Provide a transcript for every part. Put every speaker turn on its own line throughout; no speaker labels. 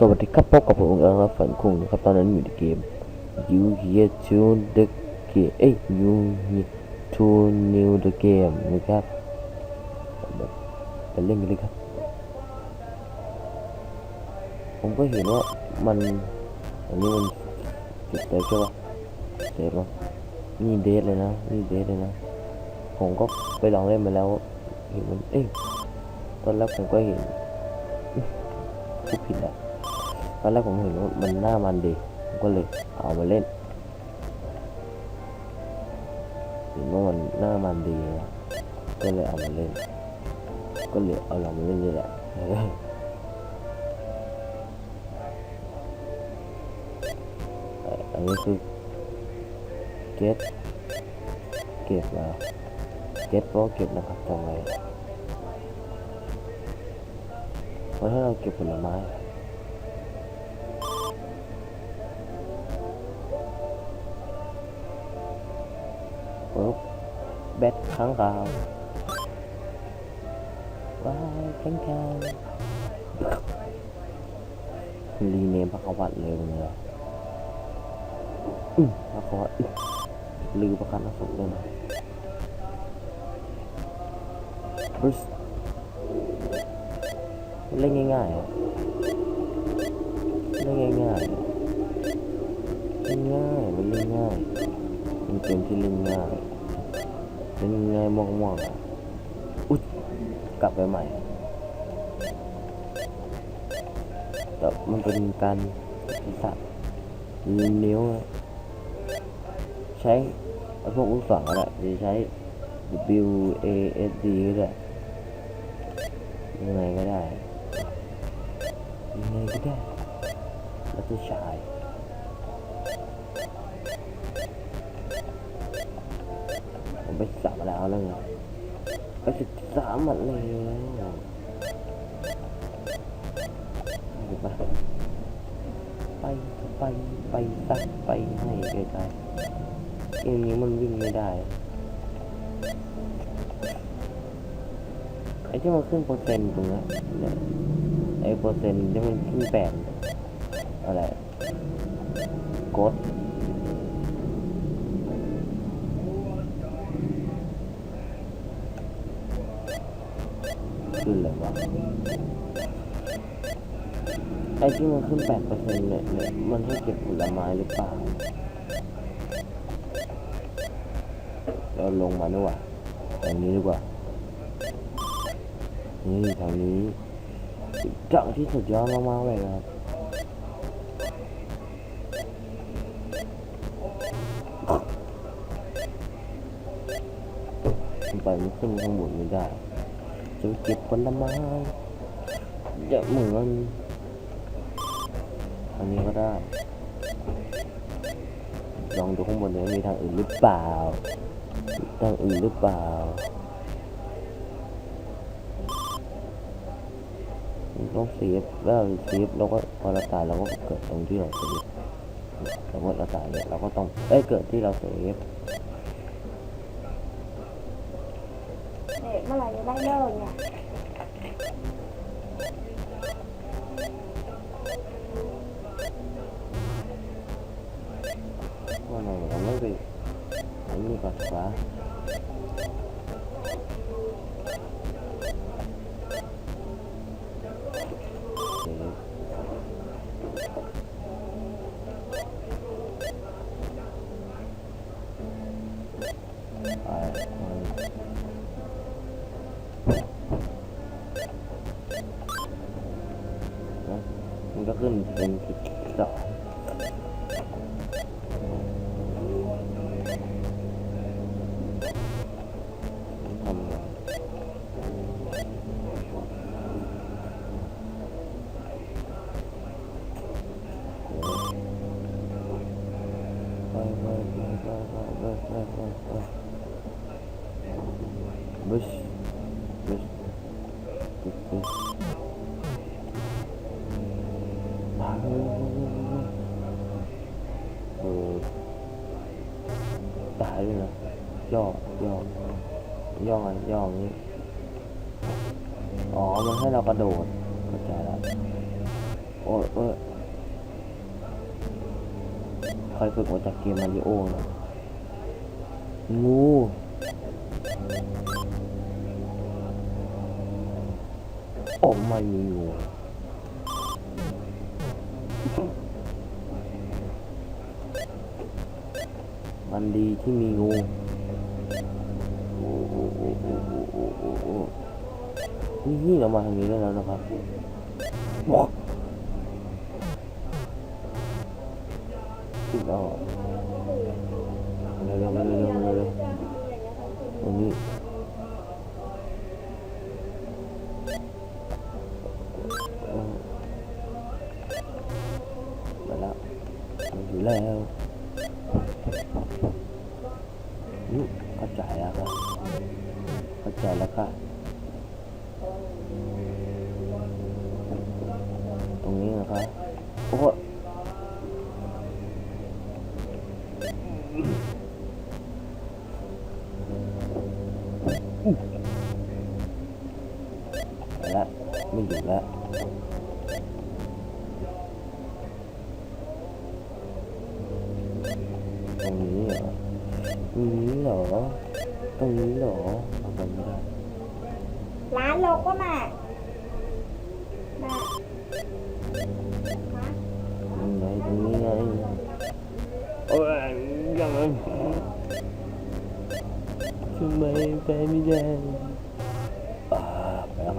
สวัสดีครับพบกับผมเอิงรับฝันคุงนะครับตอนนั้นอยู่ในเกม You Here to the Game เอ้ย You Here to New the Game นะครับไปเล่นกันเลยครับ ผมก็เห็นว่ามันอันนี้มันจุดเซฟใช่ปะเซฟปะนี่เดทเลยนะนี่เดทเลยนะ ผมก็ไปลองเล่นมาแล้วเห็นมันเอ้ยตอนแรกผมก็เห็นพูดผิดอะ อนแรกผมเห็นว่ามันหน้ามันดีผมก็เลยเอามาเล่นเห็นว่ามันหน้ามันดีนะก็เลยเอามาเล่น ก็เลยเอาลองมาเล่นนี่แหละอันนี้คือเก็ตเก็บมาเก็ตเพราะเก็บนะครับทำไมเพราะถ้าเราเก็บผลไม้ ปุ๊บแบตค้างคาวว้ายแข็งแข็งรีเนมพระขวัตเลยมึงเลยอืมพระขวัตลือประกันสุขเลยนะบริสเล่นง่ายๆเล่นง่ายๆง่ายมันเล่นง่าย เป็นเกมที่เล่นง่ายเล่นง่ายมากๆอุ๊ยกลับไปใหม่แต่มันเป็นการศีรษะนิ้ว ใช้พวกลูกศรก็ได้หรือใช้ W A S D ก็ได้ยังไงก็ได้ยังไงก็ได้แล้วจะใช้ ไปสามมาแล้วแล้วไงไปศึกษาหมดแล้วไปไปไปไปไปซักไปให้ไกลๆเกมนี้มันวิ่งไม่ได้ไอ้ที่มันขึ้นเปอร์เซ็นต์ตรงนี้ไอ้เปอร์เซ็นต์ที่มันขึ้นแปดอะไรกด ไอ้ที่มันขึ้นแปดเนี่ยเนี่ยมันให้เก็บผลไม้หรือเปล่า เราลงมาดีกว่าอย่างนี้ดีกว่า นี่ทางนี้จังที่สุดยอดมากๆเลยครับขึ้นไปมันขึ้นข้างบนไม่ได้ จะเก็บผลไม้จะเหมือนอันนี้ก็ได้ลองดูข้างบนเนี่ยมีทางอื่นหรือเปล่าทางอื่นหรือเปล่าต้องเซฟแล้วเซฟเราก็พอเราตายเราก็เกิดตรงที่เราเซฟสมมติเราตายเนี่ยเราก็ต้องเอ้ยเกิดที่เราเซฟ
เด็กเมื่อไหร่จะได้เลิกเนี่ย
ว่ đẹp, nó là những đây nơ nha con này có mấy vị bánh mì vật quá Bush. Bush. Bush. ด้วยนะย่อย่อย่อไงย่ออย่างนี้อ๋อ มันให้เรากระโดดเข้าใจแล้วโอ้ยโอ้ยใครฝึกมาจากเกมมาริโอนะงูโอ้ไม่มีงู มันดีที่มีงูโอ้โหโอ้โหโอ้โหโอ้โหนี่เรามาทางนี้ได้แล้วนะครับบอกอีกแล้วเหรอเร็วเร็วเร็วเร็วเร็วเร็วตรงนี้เออมาแล้วอยู่แล้ว เข้าใจแล้วครับเข้าใจแล้วค่ะ ตรงนี้นะครับโอ้ Lý 밀어 또 밀어 아까 밀어 ร้านโลโก้มามา này cũng ngay ôi gần ơi chúng mày phải mi ra à phải ăn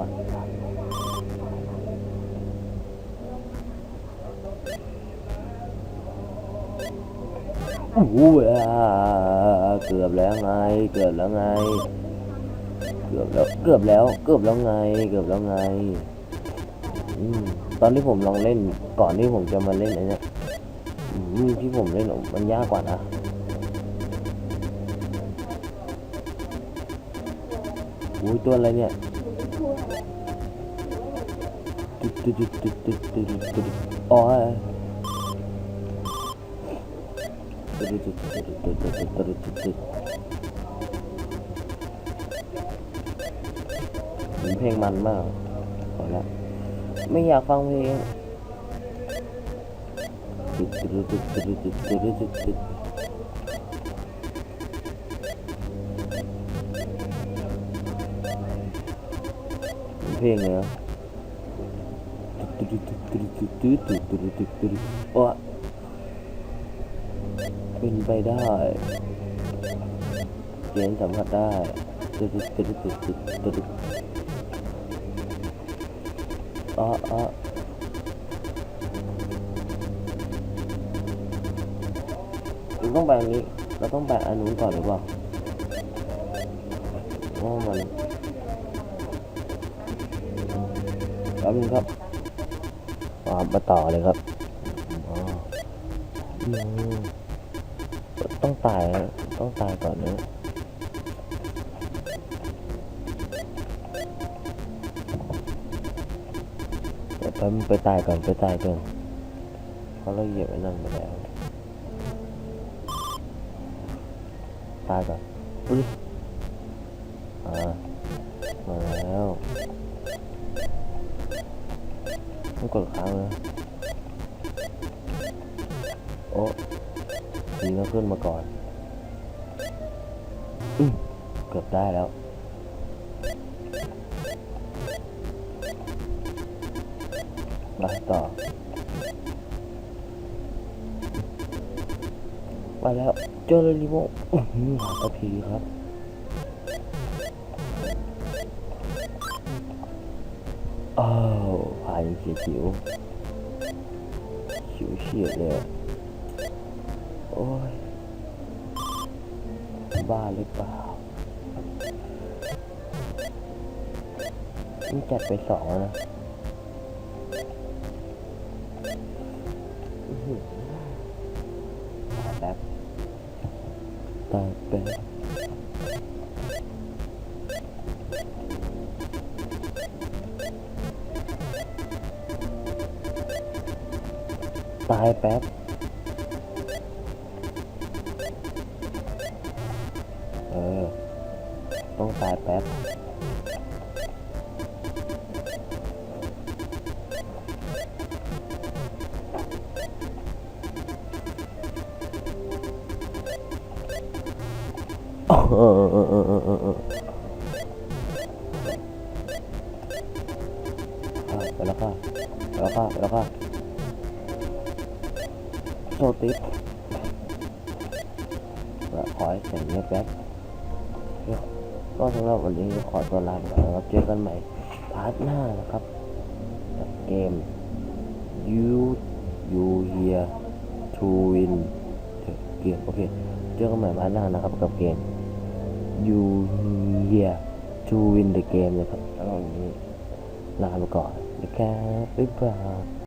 อ้โหเกือบแล้วไง เกือบแล้วไง เกือบแล้ว เกือบแล้ว เกือบแล้วไง เกือบแล้วไงอตอนที่ผมลองเล่นก่อนที่ผมจะมาเล่นไอ้เนี้ยที่ผมเล่นมันยากกว่านะอุ้ยตัวอะไรเนี่ยอ๋อ ผมเพลงมันมากขอละไม่อยากฟังเพลงเพลงเลยอะโอ้ เป็นไปได้เขียนสัมผัสได้ตึ๊ดตึ๊ดตึ๊ดตึ๊ดตึ๊ดอ๋ออ๋อเราต้องแบ่งนี้ เราต้องแบ่งอันนู้นก่อนหรือเปล่าว่ามันแป๊บนึงครับอ่ามาต่อเลยครับอ๋อ ตายต้องตายก่อนนะเดี๋ยวแป๊บไปตายก่อนไปตายก่อนเพราะเราเหยียบไอ้นั่นไปแล้วตายก่อนอุ้ยอ่ามาแล้วต้องกดค้างเลยโอ้ ดีนะขึ้นมาก่อนอืเกือบได้แล้วไปต่อ ไปแล้ว เจอเลยรีโมหาตะพีครับอ้าวผ่านเฉียดฉิวฉิวเฉียดเลย โอ้ย บ้าหรือเปล่านี่จัดไปสองแล้วนะตายแป๊บตายแป๊บตายแป๊บ ต้องตายแป๊บเอออไปแล้วค่ะไปแล้วค่ะไปแล้วค่ะโซติสขอให้แข็งเงียบแป๊บ ก็สำหรับวันนี้ขอตัวลาไปก่อนนะครับเจอกันใหม่พาร์ทหน้านะครับกับเกม you you here to win the game โอเคเจอกันใหม่พาร์ทหน้านะครับกับเกม you here to win the game นะครับแล้ววันนี้ลาไปก่อนนะครับบ๊ายบาย